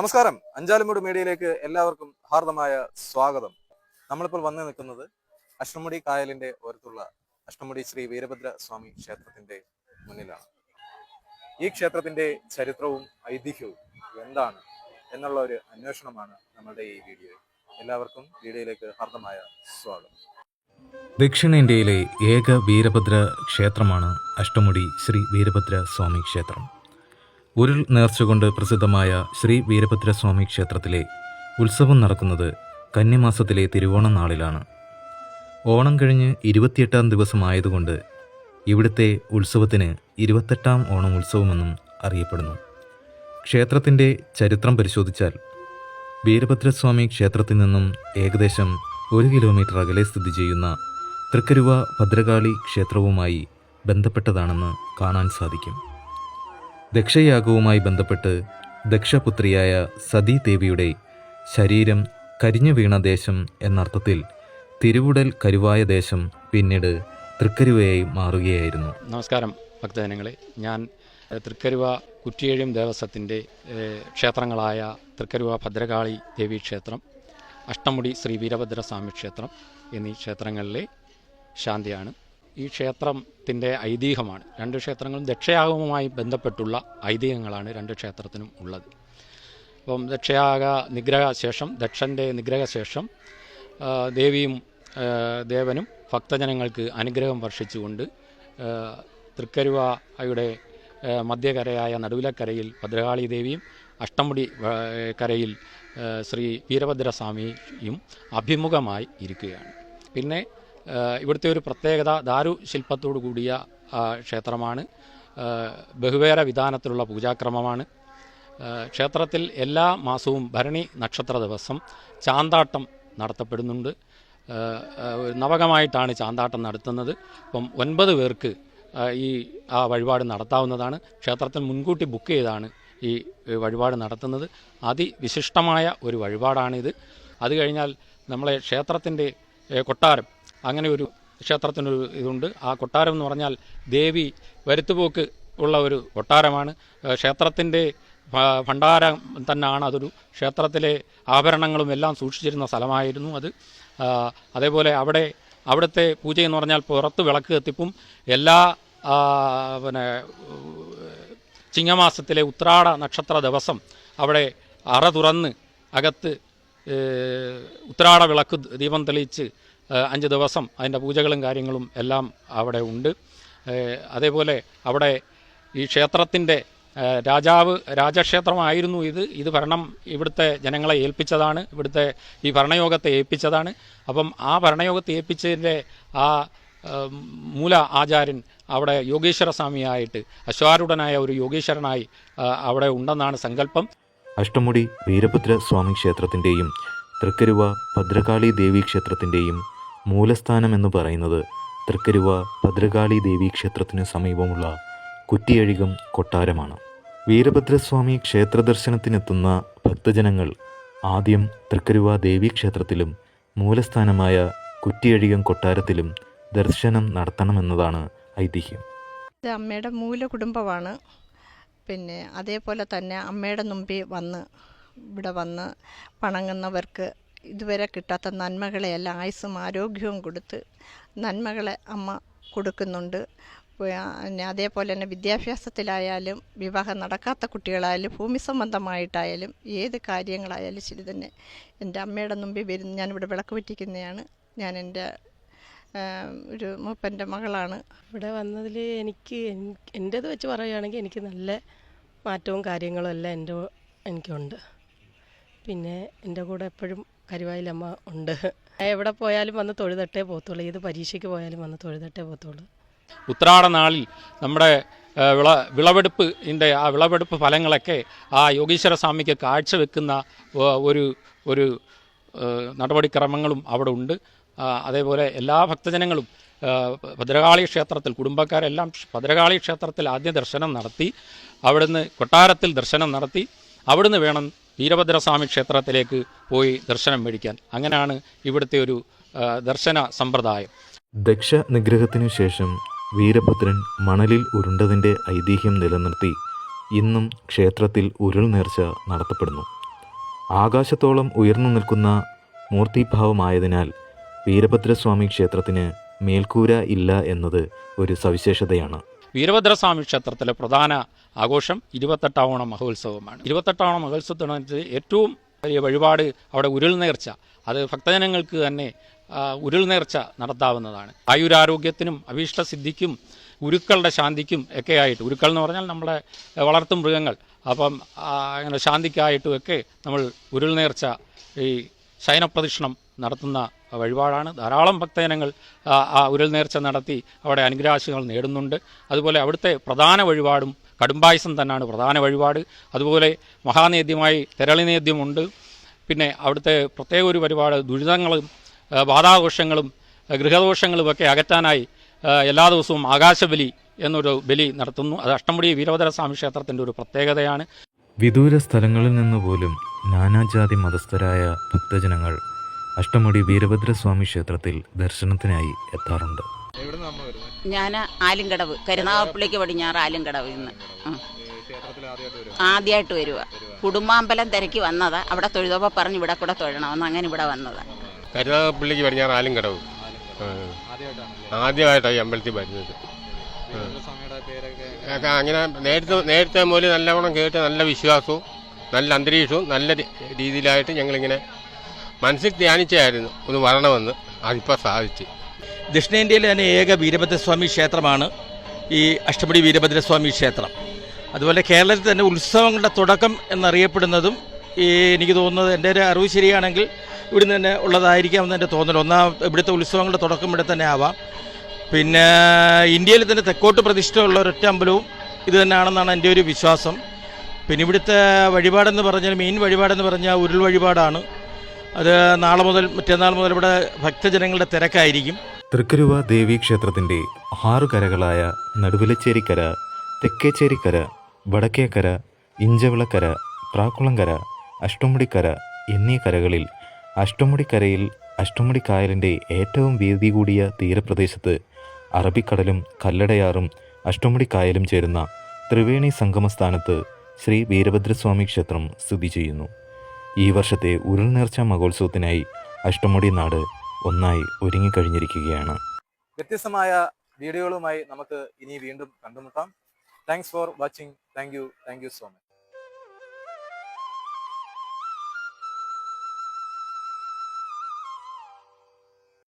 നമസ്കാരം. അഞ്ചാലുമൂട് മീഡിയയിലേക്ക് എല്ലാവർക്കും ഹാർദമായ സ്വാഗതം. നമ്മളിപ്പോൾ വന്നു നിൽക്കുന്നത് അഷ്ടമുടി കായലിന്റെ ഓരത്തുള്ള അഷ്ടമുടി ശ്രീ വീരഭദ്ര സ്വാമി ക്ഷേത്രത്തിന്റെ മുന്നിലാണ്. ഈ ക്ഷേത്രത്തിന്റെ ചരിത്രവും ഐതിഹ്യവും എന്താണ് എന്നുള്ള ഒരു അന്വേഷണമാണ് നമ്മളുടെ ഈ വീഡിയോ എല്ലാവർക്കും വീഡിയോയിലേക്ക് ഹാർദമായ സ്വാഗതം. ദക്ഷിണേന്ത്യയിലെ ഏക വീരഭദ്ര ക്ഷേത്രമാണ് അഷ്ടമുടി ശ്രീ വീരഭദ്ര സ്വാമി ക്ഷേത്രം. ഉരുൾ നേർച്ചുകൊണ്ട് പ്രസിദ്ധമായ ശ്രീ വീരഭദ്രസ്വാമി ക്ഷേത്രത്തിലെ ഉത്സവം നടക്കുന്നത് കന്നിമാസത്തിലെ തിരുവോണം നാളിലാണ്. ഓണം കഴിഞ്ഞ് ഇരുപത്തിയെട്ടാം ദിവസമായതുകൊണ്ട് ഇവിടുത്തെ ഉത്സവത്തിന് ഇരുപത്തെട്ടാം ഓണം ഉത്സവമെന്നും അറിയപ്പെടുന്നു. ക്ഷേത്രത്തിന്റെ ചരിത്രം പരിശോധിച്ചാൽ വീരഭദ്രസ്വാമി ക്ഷേത്രത്തിൽ നിന്നും ഏകദേശം ഒരു കിലോമീറ്റർ അകലെ സ്ഥിതി ചെയ്യുന്ന തൃക്കരുവ ഭദ്രകാളി ക്ഷേത്രവുമായി ബന്ധപ്പെട്ടതാണെന്ന് കാണാൻ സാധിക്കും. ദക്ഷയാഗവുമായി ബന്ധപ്പെട്ട് ദക്ഷപുത്രിയായ സതീദേവിയുടെ ശരീരം കരിഞ്ഞു വീണ ദേശം എന്നർത്ഥത്തിൽ തിരുവുടൽ കരുവായ ദേശം പിന്നീട് തൃക്കരുവയായി മാറുകയായിരുന്നു. നമസ്കാരം ഭക്തജനങ്ങളെ. ഞാൻ തൃക്കരുവ കുറ്റിയേഴും ദേവസ്വത്തിന്റെ ക്ഷേത്രങ്ങളായ തൃക്കരുവ ഭദ്രകാളി ദേവി ക്ഷേത്രം അഷ്ടമുടി ശ്രീ വീരഭദ്രസ്വാമി ക്ഷേത്രം എന്നീ ക്ഷേത്രങ്ങളിലെ ശാന്തിയാണ്. ഈ ക്ഷേത്രത്തിന്റെ ഐതിഹ്യമാണ്. രണ്ട് ക്ഷേത്രങ്ങളും ദക്ഷയാഗവുമായി ബന്ധപ്പെട്ടുള്ള ഐതിഹ്യങ്ങളാണ് രണ്ട് ക്ഷേത്രത്തിനും ഉള്ളത്. അപ്പം ദക്ഷയാഗ നിഗ്രഹശേഷം ദക്ഷന്റെ നിഗ്രഹ ശേഷം ദേവിയും ദേവനും ഭക്തജനങ്ങൾക്ക് അനുഗ്രഹം വർഷിച്ചുകൊണ്ട് തൃക്കരുവയുടെ മധ്യകരയായ നടുവിലക്കരയിൽ ഭദ്രകാളി ദേവിയും അഷ്ടമുടി കരയിൽ ശ്രീ വീരഭദ്രസ്വാമിയും അഭിമുഖമായി ഇരിക്കുകയാണ്. പിന്നെ ഇവിടുത്തെ ഒരു പ്രത്യേകത ദാരു ശില്പത്തോടു കൂടിയ ക്ഷേത്രമാണ്. ബഹുവേര വിധാനത്തിലുള്ള പൂജാക്രമമാണ്. ക്ഷേത്രത്തിൽ എല്ലാ മാസവും ഭരണി നക്ഷത്ര ദിവസം ചാന്താട്ടം നടത്തപ്പെടുന്നുണ്ട്. നവകമായിട്ടാണ് ചാന്താട്ടം നടത്തുന്നത്. ഇപ്പം ഒൻപത് പേർക്ക് ഈ ആ വഴിപാട് നടത്താവുന്നതാണ്. ക്ഷേത്രത്തിൽ മുൻകൂട്ടി ബുക്ക് ചെയ്താണ് ഈ വഴിപാട് നടത്തുന്നത്. അതിവിശിഷ്ടമായ ഒരു വഴിപാടാണിത്. അത് കഴിഞ്ഞാൽ നമ്മളെ ക്ഷേത്രത്തിന്റെ കൊട്ടാരം അങ്ങനെ ഒരു ക്ഷേത്രത്തിനൊരു ഇതുണ്ട്. ആ കൊട്ടാരം എന്ന് പറഞ്ഞാൽ ദേവി വരുത്തുപോക്ക് ഉള്ള ഒരു കൊട്ടാരമാണ്. ക്ഷേത്രത്തിന്റെ ഭണ്ഡാരം തന്നെയാണ് അതൊരു ക്ഷേത്രത്തിലെ ആഭരണങ്ങളും എല്ലാം സൂക്ഷിച്ചിരുന്ന സ്ഥലമായിരുന്നു അത്. അതേപോലെ അവിടെ അവിടുത്തെ എന്ന് പറഞ്ഞാൽ പുറത്ത് വിളക്ക് കത്തിപ്പും എല്ലാ പിന്നെ ചിങ്ങമാസത്തിലെ ഉത്രാട നക്ഷത്ര ദിവസം അവിടെ അറ തുറന്ന് അകത്ത് ഉത്രാട വിളക്ക് ദീപം തെളിയിച്ച് അഞ്ച് ദിവസം അതിന്റെ പൂജകളും കാര്യങ്ങളും എല്ലാം അവിടെ ഉണ്ട്. അതേപോലെ അവിടെ ഈ ക്ഷേത്രത്തിന്റെ രാജാവ് രാജക്ഷേത്രമായിരുന്നു ഇത്. ഇത് ഭരണം ഇവിടുത്തെ ജനങ്ങളെ ഏൽപ്പിച്ചതാണ്. ഇവിടുത്തെ ഈ ഭരണയോഗത്തെ ഏൽപ്പിച്ചതാണ്. അപ്പം ആ ഭരണയോഗത്തെ ഏൽപ്പിച്ചതിന്റെ ആ മൂല ആചാര്യൻ അവിടെ യോഗീശ്വര സ്വാമിയായിട്ട് അശ്വാരൂഢനായ ഒരു യോഗീശ്വരനായി അവിടെ ഉണ്ടെന്നാണ് സങ്കല്പം. അഷ്ടമുടി വീരഭദ്ര സ്വാമി ക്ഷേത്രത്തിന്റെയും തൃക്കരുവ ഭദ്രകാളി ദേവി ക്ഷേത്രത്തിന്റെയും മൂലസ്ഥാനം എന്ന് പറയുന്നത് തൃക്കരുവ ഭദ്രകാളി ദേവി ക്ഷേത്രത്തിനു സമീപമുള്ള കുറ്റിയഴികം കൊട്ടാരമാണ്. വീരഭദ്രസ്വാമി ക്ഷേത്ര ദർശനത്തിനെത്തുന്ന ഭക്തജനങ്ങൾ ആദ്യം തൃക്കരുവ ദേവി ക്ഷേത്രത്തിലും മൂലസ്ഥാനമായ കുറ്റിയഴികം കൊട്ടാരത്തിലും ദർശനം നടത്തണമെന്നതാണ് ഐതിഹ്യം. ഇത് അമ്മയുടെ മൂല കുടുംബമാണ് പിന്നെ അതേപോലെ തന്നെ അമ്മയുടെ മുമ്പിൽ വന്ന് ഇവിടെ വന്ന് വണങ്ങുന്നവർക്ക് ഇതുവരെ കിട്ടാത്ത നന്മകളെയെല്ലാം ആയുസ്സും ആരോഗ്യവും കൊടുത്ത് നന്മകളെ അമ്മ കൊടുക്കുന്നുണ്ട്. പിന്നെ അതേപോലെ തന്നെ വിദ്യാഭ്യാസത്തിലായാലും വിവാഹം നടക്കാത്ത കുട്ടികളായാലും ഭൂമി സംബന്ധമായിട്ടായാലും ഏത് കാര്യങ്ങളായാലും ശരി തന്നെ എന്റെ അമ്മയുടെ മുമ്പിൽ വരുന്ന ഞാനിവിടെ വിളക്ക് പറ്റിക്കുന്നതാണ്. ഞാൻ എന്റെ ഒരു മൂപ്പന്റെ മകളാണ്. ഇവിടെ വന്നതിൽ എനിക്ക് എൻ- എന്റേത് വെച്ച് പറയുകയാണെങ്കിൽ എനിക്ക് നല്ല മാറ്റവും കാര്യങ്ങളും എല്ലാം എന്റെ എനിക്കുണ്ട്. പിന്നെ എന്റെ കൂടെ എപ്പോഴും കരുവായിലമ്മ ഉണ്ട്. എവിടെ പോയാലും വന്ന് തൊഴുതട്ടേ പോത്തുള്ളൂ ഏത് പരീക്ഷയ്ക്ക് പോയാലും വന്ന് തൊഴുതട്ടേ പോത്തുള്ളൂ ഉത്രാട നാളിൽ നമ്മുടെ വിള വിളവെടുപ്പ് ഇതിന്റെ ആ വിളവെടുപ്പ് ഫലങ്ങളൊക്കെ ആ യോഗീശ്വര സ്വാമിക്ക് കാഴ്ചവെക്കുന്ന ഒരു ഒരു നടപടിക്രമങ്ങളും അവിടെ ഉണ്ട്. അതേപോലെ എല്ലാ ഭക്തജനങ്ങളും ഭദ്രകാളി ക്ഷേത്രത്തിൽ കുടുംബക്കാരെല്ലാം ഭദ്രകാളി ക്ഷേത്രത്തിൽ ആദ്യ ദർശനം നടത്തി അവിടുന്ന് കൊട്ടാരത്തിൽ ദർശനം നടത്തി അവിടുന്ന് വേണം വീരഭദ്രസ്വാമി ക്ഷേത്രത്തിലേക്ക് പോയി ദർശനം മേടിക്കാൻ. അങ്ങനെയാണ് ഇവിടുത്തെ ഒരു ദർശന സമ്പ്രദായം. ദക്ഷ നിഗ്രഹത്തിനു ശേഷം വീരഭദ്രൻ മണലിൽ ഉരുണ്ടതിന്റെ ഐതിഹ്യം നിലനിർത്തി ഇന്നും ക്ഷേത്രത്തിൽ ഉരുൾ നേർച്ച നടത്തപ്പെടുന്നു. ആകാശത്തോളം ഉയർന്നു നിൽക്കുന്ന മൂർത്തിഭാവമായതിനാൽ വീരഭദ്രസ്വാമി ക്ഷേത്രത്തിന് മേൽക്കൂര ഇല്ല എന്നത് ഒരു സവിശേഷതയാണ്. വീരഭദ്രസ്വാമി ക്ഷേത്രത്തിലെ പ്രധാന ആഘോഷം ഇരുപത്തെട്ടാവണ മഹോത്സവമാണ്. ഇരുപത്തെട്ടാവണ മഹോത്സവത്തിനകത്ത് ഏറ്റവും വലിയ വഴിപാട് അവിടെ ഉരുൾ നേർച്ച അത് ഭക്തജനങ്ങൾക്ക് തന്നെ ഉരുൾ നേർച്ച നടത്താവുന്നതാണ്. ആയുരാരോഗ്യത്തിനും അഭീഷ്ട സിദ്ധിക്കും ഉരുക്കളുടെ ശാന്തിക്കും ഒക്കെ ആയിട്ട് ഉരുക്കൾ എന്ന് പറഞ്ഞാൽ നമ്മുടെ വളർത്തു മൃഗങ്ങൾ. അപ്പം അങ്ങനെ ശാന്തിക്കായിട്ടും ഒക്കെ നമ്മൾ ഉരുൾ നേർച്ച ഈ ശയനപ്രദക്ഷിണം നടത്തുന്ന വഴിപാടാണ്. ധാരാളം ഭക്തജനങ്ങൾ ആ, ഉരൽ നേർച്ച നടത്തി അവിടെ അനുഗ്രാശങ്ങൾ നേടുന്നുണ്ട്. അതുപോലെ അവിടുത്തെ പ്രധാന വഴിപാടും കടുംബായസം തന്നെയാണ് പ്രധാന വഴിപാട്. അതുപോലെ മഹാനേദ്യമായി തെരളി നേദ്യമുണ്ട് പിന്നെ അവിടുത്തെ പ്രത്യേക ഒരു പരിപാട് ദുരിതങ്ങളും ഒക്കെ ഗൃഹദോഷങ്ങളുമൊക്കെ അകറ്റാനായി എല്ലാ ദിവസവും ആകാശബലി എന്നൊരു ബലി നടത്തുന്നു. അത് അഷ്ടമുടി വീരഭദ്രസ്വാമി ക്ഷേത്രത്തിന്റെ ഒരു പ്രത്യേകതയാണ്. വിദൂര സ്ഥലങ്ങളിൽ നിന്ന് പോലും നാനാജാതി മതസ്ഥരായ ഭക്തജനങ്ങൾ അഷ്ടമുടി വീരഭദ്രസ്വാമി ക്ഷേത്രത്തിൽ ദർശനത്തിനായി എത്താറുണ്ട്. ഞാൻ ആലുംകടവ് കരുനാഗപ്പള്ളിക്ക് പടിഞ്ഞാറ് ആലുംകടവ് ഇന്ന് ക്ഷേത്രത്തിൽ ആദ്യമായിട്ട് വരും ആദ്യമായിട്ട് വരുക കുടുംബാമ്പലം തിരക്കി വന്നതാ. അവിടെ തൊഴുതപ്പോൾ പറഞ്ഞ് ഇവിടെ കൂടെ തൊഴണമെന്ന് അങ്ങനെ ഇവിടെ വന്നതാ. കരുനാഗപ്പള്ളിക്ക് പടിഞ്ഞാറ് ആലുംകടവ് ആദ്യമായിട്ടാണ് ഈ അമ്പലത്തിൽ വരുന്നത്. പേരൊക്കെ അങ്ങനെ നേരത്തെ നേരത്തെ മുതൽ നല്ലവണ്ണം കേട്ട് നല്ല വിശ്വാസവും നല്ല അന്തരീക്ഷവും നല്ല രീതിയിലായിട്ട് ഞങ്ങളിങ്ങനെ മനസ്സിൽ ധ്യാനിച്ചായിരുന്നു ഒന്ന് വരണമെന്ന്. അതിപ്പോൾ സാധിച്ചു. ദക്ഷിണേന്ത്യയിലെ തന്നെ ഏക വീരഭദ്രസ്വാമി ക്ഷേത്രമാണ് ഈ അഷ്ടപടി വീരഭദ്രസ്വാമി ക്ഷേത്രം. അതുപോലെ കേരളത്തിൽ തന്നെ ഉത്സവങ്ങളുടെ തുടക്കം എന്നറിയപ്പെടുന്നതും ഈ എനിക്ക് തോന്നുന്നത് എന്റെ ഒരു അറിവ് ശരിയാണെങ്കിൽ ഇവിടുന്ന് തന്നെ ഉള്ളതായിരിക്കാം എന്ന് എന്റെ തോന്നൽ. ഒന്നാ ഇവിടുത്തെ ഉത്സവങ്ങളുടെ തുടക്കം ഇവിടെ തന്നെ ആവാം. പിന്നെ ഇന്ത്യയിൽ തന്നെ തെക്കോട്ട് പ്രതിഷ്ഠയുള്ള ഒരൊറ്റ അമ്പലവും ഇത് തന്നെയാണെന്നാണ് എന്റെ ഒരു വിശ്വാസം. പിന്നെ ഇവിടുത്തെ വഴിപാടെന്ന് പറഞ്ഞാൽ മെയിൻ വഴിപാടെന്ന് പറഞ്ഞാൽ ഉരുൾ വഴിപാടാണ്. അത് നാളെ മുതൽ മറ്റന്നാൾ മുതൽ ഇവിടെ ഭക്തജനങ്ങളുടെ തിരക്കായിരിക്കും. തൃക്കരുവ ദേവീ ക്ഷേത്രത്തിന്റെ ആറു കരകളായ നടുവിലച്ചേരിക്കര തെക്കേച്ചേരിക്കര വടക്കേക്കര ഇഞ്ചവിളക്കര പ്രാക്കുളങ്കര അഷ്ടമുടിക്കര എന്നീ കരകളിൽ അഷ്ടമുടിക്കരയിൽ അഷ്ടമുടിക്കായലിന്റെ ഏറ്റവും വീതി കൂടിയ തീരപ്രദേശത്ത് അറബിക്കടലും കല്ലടയാറും അഷ്ടമുടിക്കായലും ചേരുന്ന ത്രിവേണി സംഗമസ്ഥാനത്ത് ശ്രീ വീരഭദ്രസ്വാമി ക്ഷേത്രം സ്ഥിതി ചെയ്യുന്നു. ഈ വർഷത്തെ ഉരുൾനേർച്ച മഹോത്സവത്തിനായി അഷ്ടമുടി നാട് ഒന്നായി ഒരുങ്ങിക്കഴിഞ്ഞിരിക്കുകയാണ്. വ്യത്യസ്തമായ വീഡിയോകളുമായി നമുക്ക് ഇനി വീണ്ടും കണ്ടുമുട്ടാം. Thanks for watching thank you thank you so much